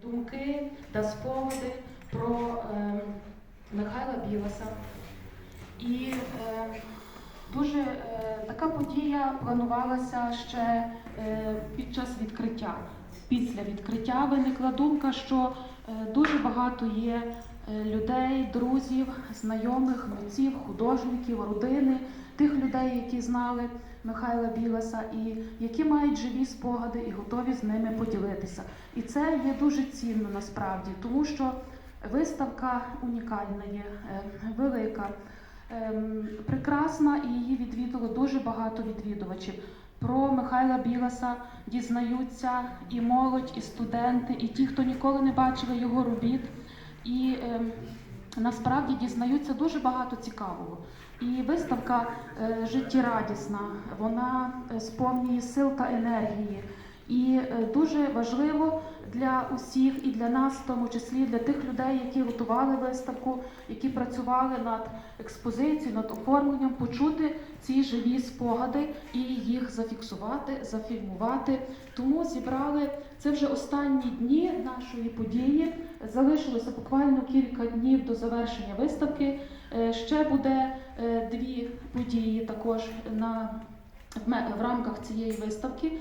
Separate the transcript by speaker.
Speaker 1: думки та спогади про е, Михайла Білоса. І е, дуже е, така подія планувалася ще е, під час відкриття. Після відкриття виникла думка, що е, дуже багато є е, людей, друзів, знайомих, митців, художників, родини, тих людей, які знали Михайла Білоса, і які мають живі спогади і готові з ними поділитися. І це є дуже цінно насправді, тому що виставка унікальна є, е, велика, ем, прекрасна, і її відвідало дуже багато відвідувачів. Про Михайла Білоса дізнаються і молодь, і студенти, і ті, хто ніколи не бачили його робіт. І ем, насправді дізнаються дуже багато цікавого. І виставка е, життєрадісна, вона е, сповнює сил та енергії. І е, дуже важливо для усіх, і для нас, в тому числі для тих людей, які готували виставку, які працювали над експозицією, над оформленням, почути ці живі спогади і їх зафіксувати, зафільмувати. Тому зібрали це вже останні дні нашої події. Залишилося буквально кілька днів до завершення виставки. Е, Ще буде е, дві події також на в рамках цієї виставки.